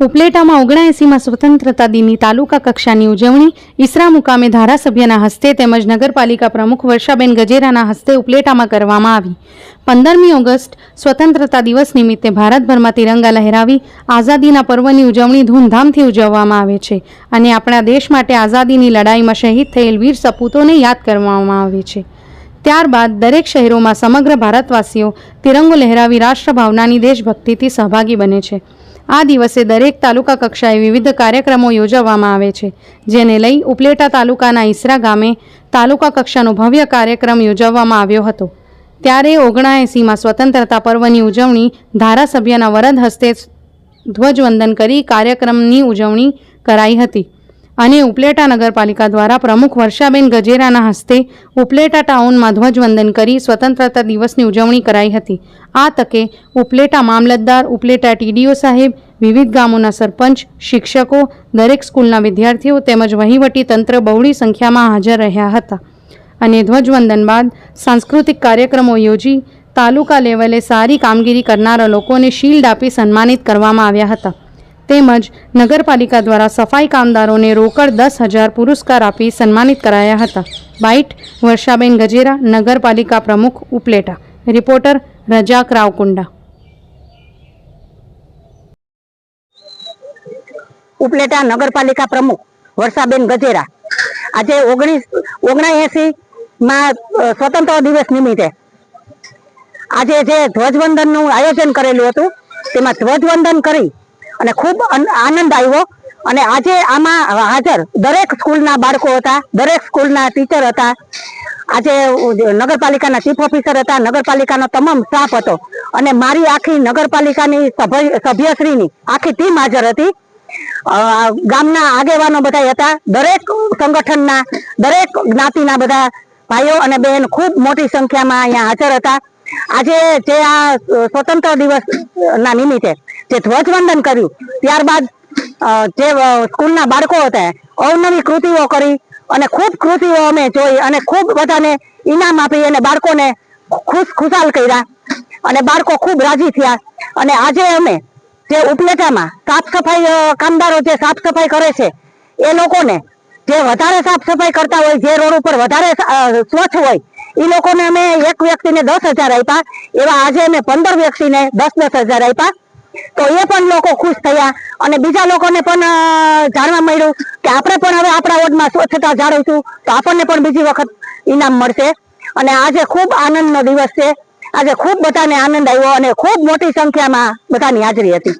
ઉપલેટામાં ઓગણએંસીમાં સ્વતંત્રતા દિનની તાલુકા કક્ષાની ઉજવણી. ઈસરા મુકામે ધારાસભ્યના હસ્તે તેમજ નગરપાલિકા પ્રમુખ વર્ષાબેન ગજેરાના હસ્તે ઉપલેટામાં કરવામાં આવી. પંદરમી ઓગસ્ટ સ્વતંત્રતા દિવસ નિમિત્તે ભારતભરમાં તિરંગા લહેરાવી આઝાદીના પર્વની ઉજવણી ધૂમધામથી ઉજવવામાં આવે છે અને આપણા દેશ માટે આઝાદીની લડાઈમાં શહીદ થયેલ વીર સપૂતોને યાદ કરવામાં આવે છે. ત્યારબાદ દરેક શહેરોમાં સમગ્ર ભારતવાસીઓ તિરંગો લહેરાવી રાષ્ટ્રભાવનાની દેશભક્તિથી સહભાગી બને છે. આ દિવસે દરેક તાલુકા કક્ષાએ વિવિધ કાર્યક્રમો યોજવામાં આવે છે, જેને લઈ ઉપલેટા તાલુકાના ઈસરા ગામે તાલુકા કક્ષાનો ભવ્ય કાર્યક્રમ યોજવામાં આવ્યો હતો. ત્યારે ઓગણાએંસીમાં સ્વતંત્રતા પર્વની ઉજવણી ધારાસભ્યના વરદ હસ્તે ધ્વજવંદન કરી કાર્યક્રમની ઉજવણી કરાઈ હતી. અને ઉપલેટા નગરપાલિકા દ્વારા પ્રમુખ વર્ષાબેન ગજેરાના હસ્તે ઉપલેટા ટાઉનમાં ધ્વજવંદન કરી સ્વતંત્રતા દિવસની ઉજવણી કરાઈ હતી. આ તકે ઉપલેટા મામલતદાર, ઉપલેટા ટીડીઓ સાહેબ, વિવિધ ગામોના સરપંચ, શિક્ષકો, દરેક સ્કૂલના વિદ્યાર્થીઓ તેમજ વહીવટી તંત્ર બહોળી સંખ્યામાં હાજર રહ્યા હતા. અને ધ્વજવંદન બાદ સાંસ્કૃતિક કાર્યક્રમો યોજી તાલુકા લેવલે સારી કામગીરી કરનારા લોકોને શિલ્ડ આપી સન્માનિત કરવામાં આવ્યા હતા. તેમજ નગરપાલિકા દ્વારા સફાઈ કામદારોને રોકડ દસ હજાર પુરસ્કાર આપી સન્માનિત કરાયા હતા. બાઇટ, વર્ષાબેન ગજેરા, નગરપાલિકા પ્રમુખ ઉપલેટા. રિપોર્ટર રજાક રાવકુંડા. ઉપલેટા નગરપાલિકા પ્રમુખ વર્ષાબેન ગજેરા. આજે ઓગણીસ ઓગણએસી માં સ્વતંત્ર દિવસ નિમિત્તે આજે જે ધ્વજવંદનનું આયોજન કરેલું હતું, તેમાં ધ્વજવંદન કરી અને ખૂબ આનંદ આવ્યો. અને આજે આમાં હાજર દરેક સ્કૂલના બાળકો હતા, દરેક સ્કૂલના ટીચર હતા. આજે નગરપાલિકાના ચીફ ઓફિસર હતા, નગરપાલિકાનો તમામ સ્ટાફ હતો. અને મારી આખી નગરપાલિકાની સભ્ય, સભ્યશ્રીની આખી ટીમ હાજર હતી. ગામના આગેવાનો બધા હતા. દરેક સંગઠનના, દરેક જ્ઞાતિના બધા ભાઈઓ અને બહેન ખૂબ મોટી સંખ્યામાં અહીંયા હાજર હતા. આજે જે આ સ્વતંત્ર દિવસના નિમિત્તે જે ધ્વજવંદન કર્યું, ત્યારબાદ જે સ્કૂલના બાળકો હતા, અવનવી કૃતિઓ કરી અને ખૂબ કૃતિઓ અમે જોઈ અને ખૂબ બધાને ઇનામ આપી અને બાળકોને ખુશ ખુશાલ કર્યા અને બાળકો ખૂબ રાજી થયા. અને આજે અમે જે ઉપલેટામાં સાફ સફાઈ કામદારો જે સાફ સફાઈ કરે છે, એ લોકોને જે વધારે સાફ સફાઈ કરતા હોય, જે રોડ ઉપર વધારે સ્વચ્છ હોય, એ લોકોને અમે એક વ્યક્તિને દસ હજાર આપ્યા. એવા આજે અમે પંદર વ્યક્તિને દસ દસ હજાર આપ્યા. તો એ પણ લોકો ખુશ થયા અને બીજા લોકોને પણ જાણવા મળ્યું કે આપણે પણ હવે આપણા વોર્ડમાં સ્વચ્છતા જાળવશું તો આપણને પણ બીજી વખત ઇનામ મળશે. અને આજે ખૂબ આનંદનો દિવસ છે. આજે ખૂબ બધાને આનંદ આવ્યો અને ખૂબ મોટી સંખ્યામાં બધાની હાજરી હતી.